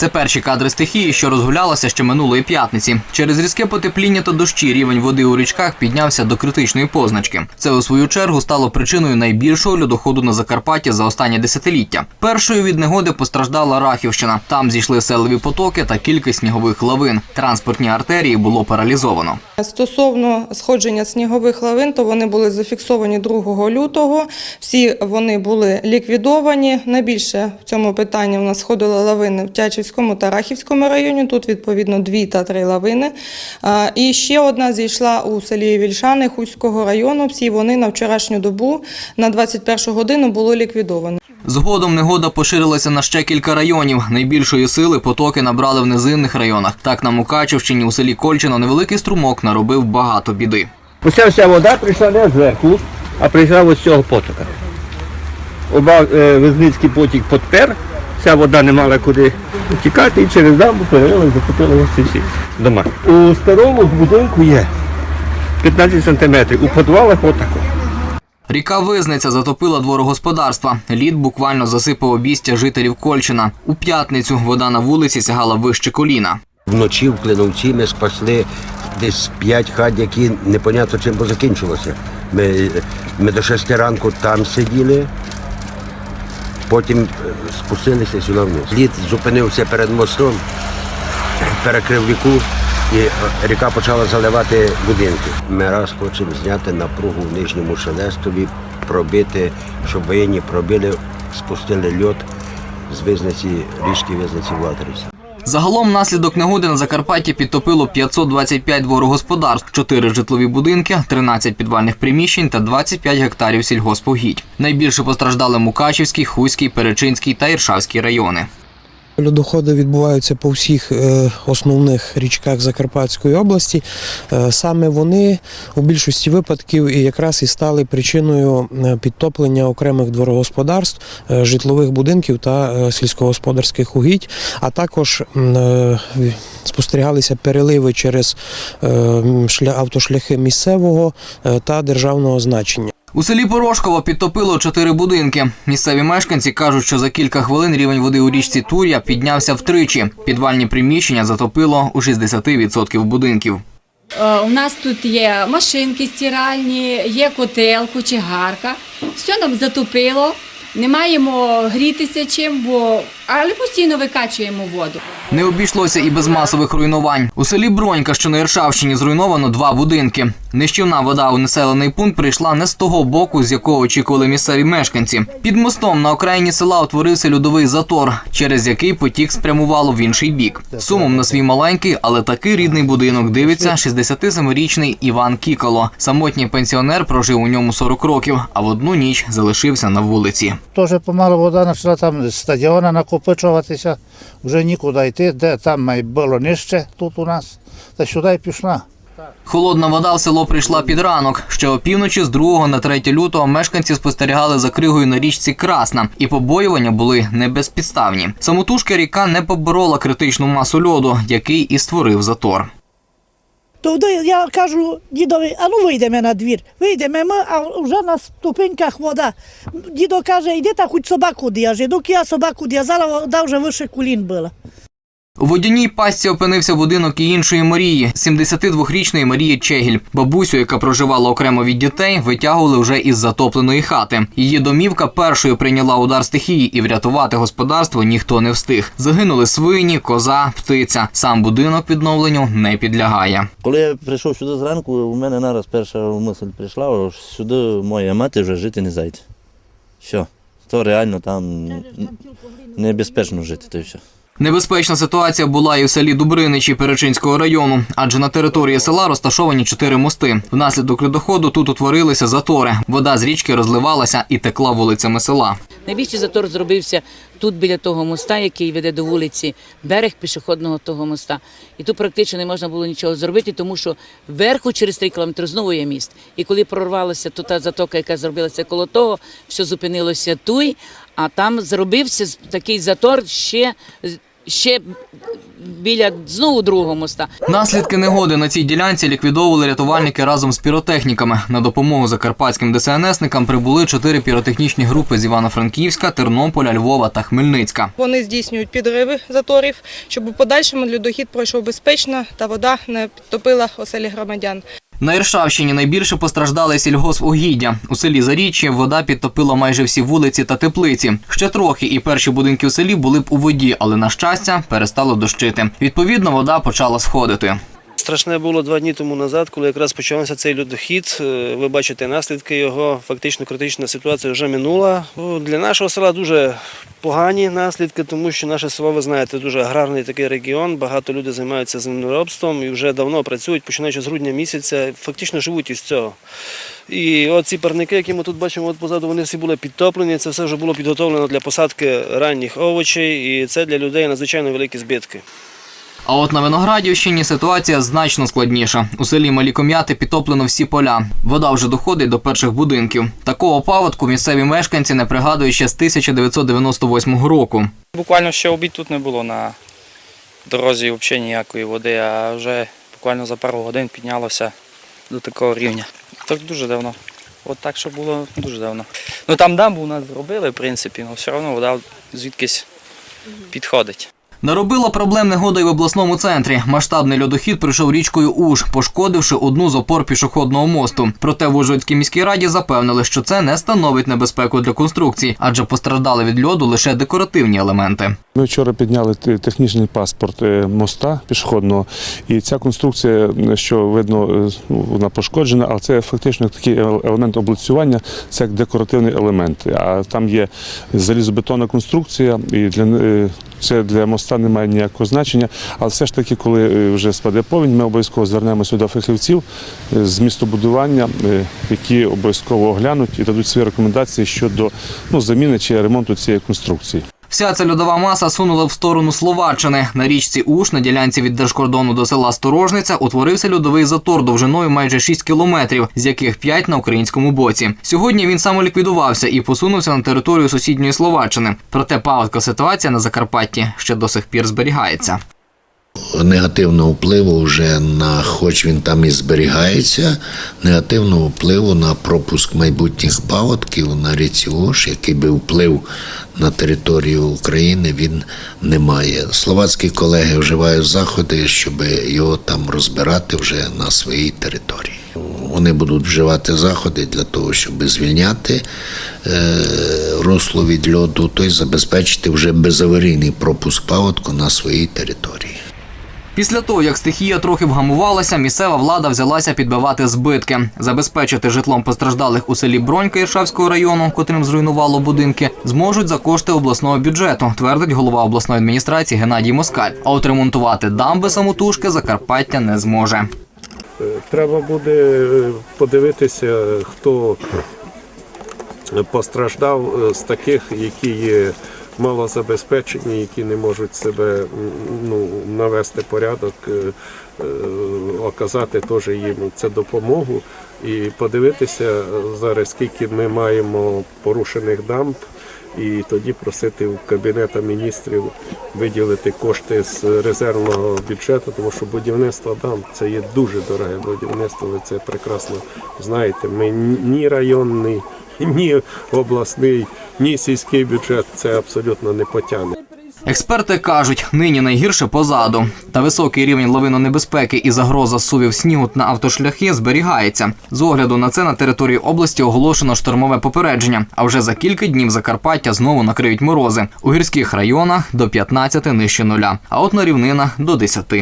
Це перші кадри стихії, що розгулялася ще минулої п'ятниці. Через різке потепління та дощі рівень води у річках піднявся до критичної позначки. Це у свою чергу стало причиною найбільшого льодоходу на Закарпатті за останнє десятиліття. Першою від негоди постраждала Рахівщина. Там зійшли селеві потоки та кілька снігових лавин. Транспортні артерії було паралізовано. Стосовно сходження снігових лавин, то вони були зафіксовані 2 лютого. Всі вони були ліквідовані. Найбільше в цьому питанні у нас сходили лавини в Тячівському та Рахівському районі. Тут відповідно дві та три лавини. І ще одна зійшла у селі Вільшани Хуського району. Всі вони на вчорашню добу на 21 годину були ліквідовані. Згодом негода поширилася на ще кілька районів. Найбільшої сили потоки набрали в низинних районах. Так на Мукачівщині у селі Кольчино невеликий струмок наробив багато біди. Оця вся вода прийшла не зверху, а прийшла ось з цього потока. Оба е, Везницький потік підпер, вся вода не мала куди тікати і через дамбу ось ці всі дома. У старому будинку є 15 сантиметрів, у підвалах отако. Ріка Визниця затопила дворогосподарства. Лід буквально засипав обістя жителів Кольчина. У п'ятницю вода на вулиці сягала вище коліна. Вночі в Клиновці ми спасли десь п'ять хат, які непонятно чим би закінчилося. Ми, ми до шести ранку там сиділи, потім е, спустилися сюди вниз. Лід зупинився перед мостом, перекрив ріку і е, ріка почала заливати будинки. Ми раз хочемо зняти напругу в нижньому шелестові, пробити, щоб воєнні пробили, спустили льот з визнаці, річки визнаці в Латерівці. Загалом внаслідок негоди на Закарпатті підтопило 525 дворогосподарств, 4 житлові будинки, 13 підвальних приміщень та 25 гектарів сільгоспогідь. Найбільше постраждали Мукачівський, Хуський, Перечинський та Іршавський райони. Льодоходи відбуваються по всіх е, основних річках Закарпатської області. Е, Саме вони у більшості випадків і якраз і стали причиною е, підтоплення окремих дворогосподарств, житлових будинків та сільськогосподарських угідь, а також спостерігалися переливи через автошляхи місцевого та державного значення. У селі Порошково підтопило чотири будинки. Місцеві мешканці кажуть, що за кілька хвилин рівень води у річці Тур'я піднявся втричі. Підвальні приміщення затопило у 60% будинків. Е, У нас тут є машинки стиральні, є котел, кочегарка. Все нам затопило. Не маємо грітися чим, бо але постійно викачуємо воду. Не обійшлося і без масових руйнувань. У селі Бронька, що на Іршавщині, зруйновано два будинки. Нищівна вода у населений пункт прийшла не з того боку, з якого очікували місцеві мешканці. Під мостом на окраїні села утворився льодовий затор, через який потік спрямувало в інший бік. Сумом на свій маленький, але такий рідний будинок дивиться 67-річний Іван Кікало. Самотній пенсіонер прожив у ньому 40 років, а в одну ніч залишився на вулиці. Теж помалу вода почала там стадіона накопичуватися, вже нікуди йти, де там було нижче тут у нас, та сюди пішла. Холодна вода в село прийшла під ранок. Ще опівночі з 2 на 3 лютого мешканці спостерігали за кригою на річці Красна, і побоювання були не безпідставні. Самотужки ріка не поборола критичну масу льоду, який і створив затор. То я кажу дідові, а ну вийдемо на двір. Вийдемо ми, а вже на ступеньках вода. Дідо каже, йди та хоч собаку діяжи. Доки я собаку діязала, вода вже вище колін була. У водяній пастці опинився будинок і іншої Марії, 72-річної Марії Чегіль. Бабусю, яка проживала окремо від дітей, витягували вже із затопленої хати. Її домівка першою прийняла удар стихії, і врятувати господарство ніхто не встиг. Загинули свині, коза, птиця. Сам будинок відновленню не підлягає. Коли я прийшов сюди зранку, у мене нараз перша мисль прийшла, що сюди моя мати вже жити не зайде. Все. То реально там небезпечно жити, то й все. Небезпечна ситуація була і в селі Дубриничі Перечинського району, адже на території села розташовані чотири мости. Внаслідок льодоходу тут утворилися затори. Вода з річки розливалася і текла вулицями села. Найбільший затор зробився тут біля того моста, який веде до вулиці, берег пішохідного того моста. І тут практично не можна було нічого зробити, тому що вверху через 3 кілометри знову є міст. І коли прорвалася тут та затока, яка зробилася коло того, все зупинилося туй, а там зробився такий затор ще ще біля знову другого моста. Наслідки негоди на цій ділянці ліквідовували рятувальники разом з піротехніками. На допомогу закарпатським ДСНСникам прибули чотири піротехнічні групи з Івано-Франківська, Тернополя, Львова та Хмельницька. Вони здійснюють підриви заторів, щоб у подальшому льодохід пройшов безпечно та вода не підтопила оселі громадян. На Іршавщині найбільше постраждали сільгоспугіддя. У селі Заріччя вода підтопила майже всі вулиці та теплиці. Ще трохи, і перші будинки в селі були б у воді, але на щастя перестало дощити. Відповідно, вода почала сходити. Страшне було два дні тому назад, коли якраз почався цей льодохід. Е, Ви бачите наслідки його. Фактично критична ситуація вже минула. Ну, Для нашого села дуже погані наслідки, тому що наше село, ви знаєте, дуже аграрний такий регіон. Багато людей займаються землеробством і вже давно працюють, починаючи з грудня місяця, фактично живуть із цього. І от ці парники, які ми тут бачимо от позаду, вони всі були підтоплені. Це все вже було підготовлено для посадки ранніх овочей, і це для людей надзвичайно великі збитки. А от на Виноградівщині ситуація значно складніша. У селі Малі Ком'яти підтоплено всі поля. Вода вже доходить до перших будинків. Такого паводку місцеві мешканці не пригадують ще з 1998 року. Буквально ще обід тут не було на дорозі взагалі ніякої води, а вже буквально за пару годин піднялося до такого рівня. Так дуже давно. От так, що було дуже давно. Ну там дамбу у нас зробили, в принципі, але все одно вода звідкись підходить. Наробила проблем негода й в обласному центрі. Масштабний льодохід прийшов річкою Уж, пошкодивши одну з опор пішохідного мосту. Проте в Ужгородській міській раді запевнили, що це не становить небезпеку для конструкцій, адже постраждали від льоду лише декоративні елементи. Ми вчора підняли технічний паспорт е, моста пішохідного, і ця конструкція, що видно, е, ну, вона пошкоджена, але це фактично такий елемент облицювання, це як декоративний елемент. А там є залізобетонна конструкція, і для е, це для моста не має ніякого значення. Але все ж таки, коли е, вже спаде повінь, ми обов'язково звернемося до фахівців е, з містобудування, е, які обов'язково оглянуть і дадуть свої рекомендації щодо ну, заміни чи ремонту цієї конструкції. Вся ця льодова маса сунула в сторону Словаччини. На річці Уш на ділянці від держкордону до села Сторожниця утворився льодовий затор довжиною майже 6 кілометрів, з яких 5 на українському боці. Сьогодні він самоліквідувався і посунувся на територію сусідньої Словаччини. Проте паводка ситуація на Закарпатті ще до сих пір зберігається. Негативного впливу вже на, хоч він там і зберігається, негативного впливу на пропуск майбутніх паводків на ріці Ош, який би вплив на територію України, він не має. Словацькі колеги вживають заходи, щоб його там розбирати вже на своїй території. Вони будуть вживати заходи для того, щоб звільняти е, русло від льоду, тобто забезпечити вже безаварійний пропуск паводку на своїй території. Після того, як стихія трохи вгамувалася, місцева влада взялася підбивати збитки. Забезпечити житлом постраждалих у селі Бронька Іршавського району, котрим зруйнувало будинки, зможуть за кошти обласного бюджету, твердить голова обласної адміністрації Геннадій Москаль. А от ремонтувати дамби самотужки Закарпаття не зможе. Треба буде е, подивитися, хто постраждав е, з таких, які є малозабезпечені, які не можуть себе ну, навести порядок, е, е, оказати теж їм це допомогу і подивитися е, зараз, скільки ми маємо порушених дамб. І тоді просити у Кабінета міністрів виділити кошти з резервного бюджету, тому що будівництво дам це є дуже дороге будівництво. Ви це прекрасно знаєте. Ми ні районний, ні обласний, ні сільський бюджет це абсолютно не потягне. Експерти кажуть, нині найгірше позаду. Та високий рівень лавинонебезпеки і загроза сувів снігу на автошляхи зберігається. З огляду на це на території області оголошено штормове попередження. А вже за кілька днів Закарпаття знову накриють морози. У гірських районах до 15 нижче нуля, а от на рівнинах до 10.